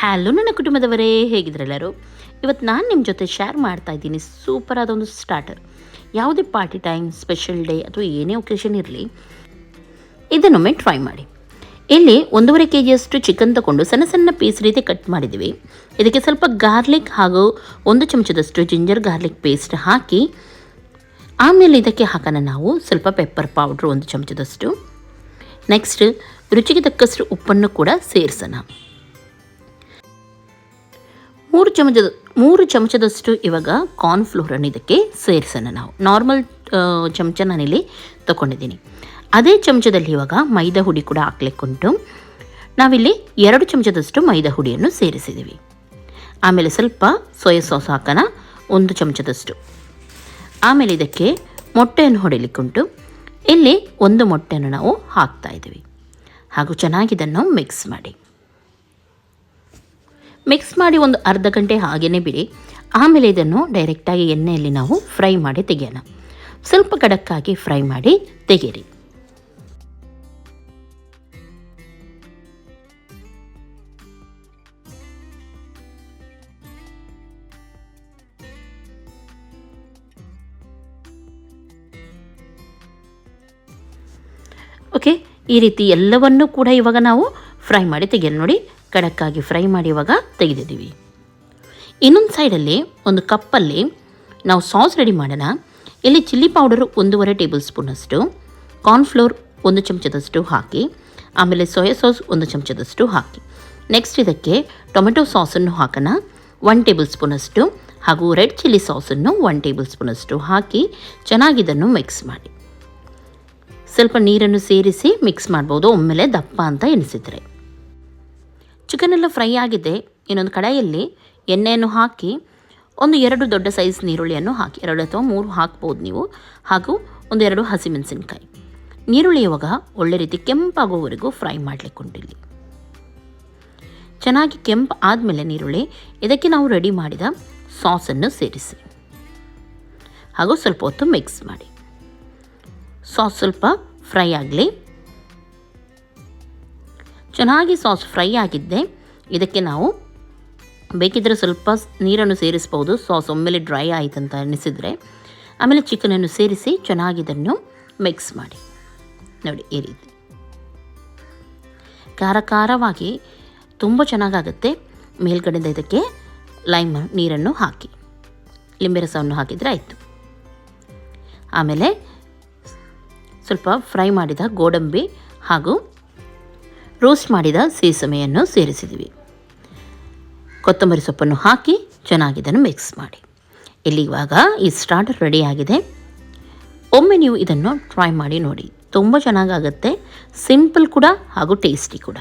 Hello ನನ್ನ ಕುಟುಂಬದವರೇ ಹೇಗಿದ್ರೆಲ್ಲರೂ ಇವತ್ತು ನಾನು ನಿಮ್ಮ ಜೊತೆ ಶೇರ್ ಮಾಡ್ತಾ ಇದ್ದೀನಿ ಸೂಪರ್ ಆದ ಒಂದು ಸ್ಟಾರ್ಟರ್ ಯಾವುದೇ ಪಾರ್ಟಿ ಟೈಮ್ ಸ್ಪೆಷಲ್ ಡೇ ಅಥವಾ ಏನೇ ಒಕೇಶನ್ ಇರಲಿ, ಇದನ್ನೊಮ್ಮೆ ಟ್ರೈ ಮಾಡಿ. ಇಲ್ಲಿ ಒಂದೂವರೆ ಕೆ ಜಿಯಷ್ಟು ಚಿಕನ್ ತಗೊಂಡು ಸಣ್ಣ ಸಣ್ಣ ಪೀಸ್ ರೀತಿ ಕಟ್ ಮಾಡಿದ್ದೀವಿ. ಇದಕ್ಕೆ ಸ್ವಲ್ಪ ಗಾರ್ಲಿಕ್ ಹಾಗೂ ಒಂದು ಚಮಚದಷ್ಟು ಜಿಂಜರ್ ಗಾರ್ಲಿಕ್ ಪೇಸ್ಟ್ ಹಾಕಿ, ಆಮೇಲೆ ಇದಕ್ಕೆ ಹಾಕೋಣ ನಾವು ಸ್ವಲ್ಪ ಪೆಪ್ಪರ್ ಪೌಡ್ರ್ ಒಂದು ಚಮಚದಷ್ಟು. ನೆಕ್ಸ್ಟ್ ರುಚಿಗೆ ತಕ್ಕಷ್ಟು ಉಪ್ಪನ್ನು ಕೂಡ ಸೇರಿಸೋಣ. ಮೂರು ಚಮಚದ, ಮೂರು ಚಮಚದಷ್ಟು ಇವಾಗ ಕಾರ್ನ್ಫ್ಲೋರನ್ನು ಇದಕ್ಕೆ ಸೇರಿಸೋಣ ನಾವು. ನಾರ್ಮಲ್ ಚಮಚ ನಾನಿಲ್ಲಿ ತೊಗೊಂಡಿದ್ದೀನಿ ಅದೇ ಚಮಚದಲ್ಲಿ ಇವಾಗ ಮೈದಾ ಹುಡಿ ಕೂಡ ಹಾಕ್ಲಿಕ್ಕುಂಟು. ನಾವಿಲ್ಲಿ ಎರಡು ಚಮಚದಷ್ಟು ಮೈದಾ ಹುಡಿಯನ್ನು ಸೇರಿಸಿದ್ದೀವಿ. ಆಮೇಲೆ ಸ್ವಲ್ಪ ಸೋಯಾ ಸಾಸ್ ಹಾಕೋಣ, ಒಂದು ಚಮಚದಷ್ಟು. ಆಮೇಲೆ ಇದಕ್ಕೆ ಮೊಟ್ಟೆಯನ್ನು ಹೊಡಿಲಿಕ್ಕುಂಟು. ಇಲ್ಲಿ ಒಂದು ಮೊಟ್ಟೆಯನ್ನು ನಾವು ಹಾಕ್ತಾ ಇದ್ದೀವಿ. ಹಾಗೂ ಚೆನ್ನಾಗಿ ಇದನ್ನು ಮಿಕ್ಸ್ ಮಾಡಿ. ಮಿಕ್ಸ್ ಮಾಡಿ ಒಂದು ಅರ್ಧ ಗಂಟೆ ಹಾಗೇ ಬಿಡಿ. ಆಮೇಲೆ ಇದನ್ನು ಡೈರೆಕ್ಟಾಗಿ ಎಣ್ಣೆಯಲ್ಲಿ ನಾವು ಫ್ರೈ ಮಾಡಿ ತೆಗೆಯೋಣ. ಸ್ವಲ್ಪ ಗಡಕ್ಕಾಗಿ ಫ್ರೈ ಮಾಡಿ ತೆಗೀರಿ. ಓಕೆ ಈ ರೀತಿ ಎಲ್ಲವನ್ನೂ ಕೂಡ ಇವಾಗ ನಾವು ಫ್ರೈ ಮಾಡಿ ತೆಗೆಯೋಣ ನೋಡಿ ಕಡಕ್ಕಾಗಿ ಫ್ರೈ ಮಾಡಿ ಇವಾಗ ತೆಗೆದಿದ್ದೀವಿ. ಇನ್ನೊಂದು ಸೈಡಲ್ಲಿ ಒಂದು ಕಪ್ಪಲ್ಲಿ ನಾವು ಸಾಸ್ ರೆಡಿ ಮಾಡೋಣ. ಇಲ್ಲಿ ಚಿಲ್ಲಿ ಪೌಡರು ಒಂದೂವರೆ ಟೇಬಲ್ ಸ್ಪೂನಷ್ಟು, ಕಾರ್ನ್ಫ್ಲೋರ್ ಒಂದು ಚಮಚದಷ್ಟು ಹಾಕಿ, ಆಮೇಲೆ ಸೋಯಾ ಸಾಸ್ ಒಂದು ಚಮಚದಷ್ಟು ಹಾಕಿ. ನೆಕ್ಸ್ಟ್ ಇದಕ್ಕೆ ಟೊಮೆಟೊ ಸಾಸನ್ನು ಹಾಕೋಣ. ಒನ್ ಟೇಬಲ್ ಸ್ಪೂನಷ್ಟು ಹಾಗೂ ರೆಡ್ ಚಿಲ್ಲಿ ಸಾಸನ್ನು ಒನ್ ಟೇಬಲ್ ಸ್ಪೂನಷ್ಟು ಹಾಕಿ ಚೆನ್ನಾಗಿದನ್ನು ಮಿಕ್ಸ್ ಮಾಡಿ. ಸ್ವಲ್ಪ ನೀರನ್ನು ಸೇರಿಸಿ ಮಿಕ್ಸ್ ಮಾಡ್ಬೋದು. ಒಮ್ಮೆಲೆ ದಪ್ಪ ಅಂತ ಎನಿಸಿದರೆ ಚಿಕನ್ ಎಲ್ಲ ಫ್ರೈ ಆಗಿದೆ. ಇನ್ನೊಂದು ಕಡಾಯಲ್ಲಿ ಎಣ್ಣೆಯನ್ನು ಹಾಕಿ ಒಂದು ಎರಡು ದೊಡ್ಡ ಸೈಜ್ ನೀರುಳ್ಳಿಯನ್ನು ಹಾಕಿ, ಎರಡು ಅಥವಾ ಮೂರು ಹಾಕ್ಬೋದು ನೀವು. ಹಾಗೂ ಒಂದು ಎರಡು ಹಸಿಮೆಣಸಿನ್ಕಾಯಿ. ನೀರುಳ್ಳಿ ಇವಾಗ ಒಳ್ಳೆ ರೀತಿ ಕೆಂಪಾಗೋವರೆಗೂ ಫ್ರೈ ಮಾಡಲಿಕ್ಕುಂಟಿಲ್ಲಿ ಚೆನ್ನಾಗಿ ಕೆಂಪು ಆದಮೇಲೆ ನೀರುಳ್ಳಿ ಇದಕ್ಕೆ ನಾವು ರೆಡಿ ಮಾಡಿದ ಸಾಸನ್ನು ಸೇರಿಸಿ. ಹಾಗೂ ಸ್ವಲ್ಪ ಹೊತ್ತು ಮಿಕ್ಸ್ ಮಾಡಿ. ಸಾಸ್ ಸ್ವಲ್ಪ ಫ್ರೈ ಆಗಲಿ. ಚೆನ್ನಾಗಿ ಸಾಸ್ ಫ್ರೈ ಆಗಿದ್ದೆ. ಇದಕ್ಕೆ ನಾವು ಬೇಕಿದ್ದರೆ ಸ್ವಲ್ಪ ನೀರನ್ನು ಸೇರಿಸ್ಬೋದು. ಸಾಸ್ ಒಮ್ಮೆಲೆ ಡ್ರೈ ಆಯಿತಂತ ಅನಿಸಿದರೆ ಆಮೇಲೆ ಚಿಕನನ್ನು ಸೇರಿಸಿ ಚೆನ್ನಾಗಿ ಇದನ್ನು ಮಿಕ್ಸ್ ಮಾಡಿ. ನೋಡಿ, ಈ ರೀತಿ. ಖಾರ ಖಾರವಾಗಿ ತುಂಬ ಚೆನ್ನಾಗಾಗುತ್ತೆ. ಮೇಲ್ಗಡೆಯಿಂದ ಇದಕ್ಕೆ ಲೈಮ್ ನೀರನ್ನು ಹಾಕಿ. ಲಿಂಬೆ ರಸವನ್ನು ಹಾಕಿದರೆ ಆಯಿತು. ಆಮೇಲೆ ಸ್ವಲ್ಪ ಫ್ರೈ ಮಾಡಿದ ಗೋಡಂಬಿ ಹಾಗೂ ರೋಸ್ಟ್ ಮಾಡಿದ ಸೀಸಮೆಯನ್ನು ಸೇರಿಸಿದ್ವಿ ಕೊತ್ತಂಬರಿ ಸೊಪ್ಪನ್ನು ಹಾಕಿ ಚೆನ್ನಾಗಿ ಇದನ್ನು ಮಿಕ್ಸ್ ಮಾಡಿ. ಇಲ್ಲಿ ಇವಾಗ ಈ ಸ್ಟಾರ್ಟರ್ ರೆಡಿಯಾಗಿದೆ ಒಮ್ಮೆ ನೀವು ಇದನ್ನು ಟ್ರೈ ಮಾಡಿ ನೋಡಿ. ತುಂಬ ಚೆನ್ನಾಗಾಗುತ್ತೆ. ಸಿಂಪಲ್ ಕೂಡ ಹಾಗೂ ಟೇಸ್ಟಿ ಕೂಡ.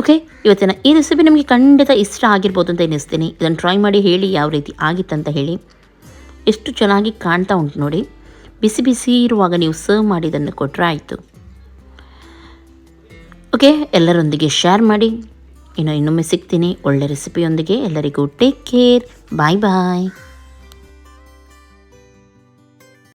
ಓಕೆ ಇವತ್ತಿನ ಈ ರೆಸಿಪಿ ನಿಮಗೆ ಖಂಡಿತ ಇಷ್ಟ ಆಗಿರ್ಬೋದು ಅಂತ ಎನಿಸ್ತೀನಿ ಇದನ್ನು ಟ್ರೈ ಮಾಡಿ ಹೇಳಿ ಯಾವ ರೀತಿ ಆಗಿತ್ತಂತ ಹೇಳಿ. ಎಷ್ಟು ಚೆನ್ನಾಗಿ ಕಾಣ್ತಾ ಉಂಟು ನೋಡಿ. ಬಿಸಿ ಬಿಸಿ ಇರುವಾಗ ನೀವು ಸರ್ವ್ ಮಾಡಿ ಇದನ್ನು ಕೊಟ್ಟರೆ ಆಯಿತು. ಓಕೆ ಎಲ್ಲರೊಂದಿಗೆ ಶೇರ್ ಮಾಡಿ. ಇನ್ನು ಇನ್ನೊಮ್ಮೆ ಸಿಗ್ತೀನಿ. ಒಳ್ಳೆ ರೆಸಿಪಿಯೊಂದಿಗೆ ಎಲ್ಲರಿಗೂ ಟೇಕ್ ಕೇರ್ ಬಾಯ್ ಬಾಯ್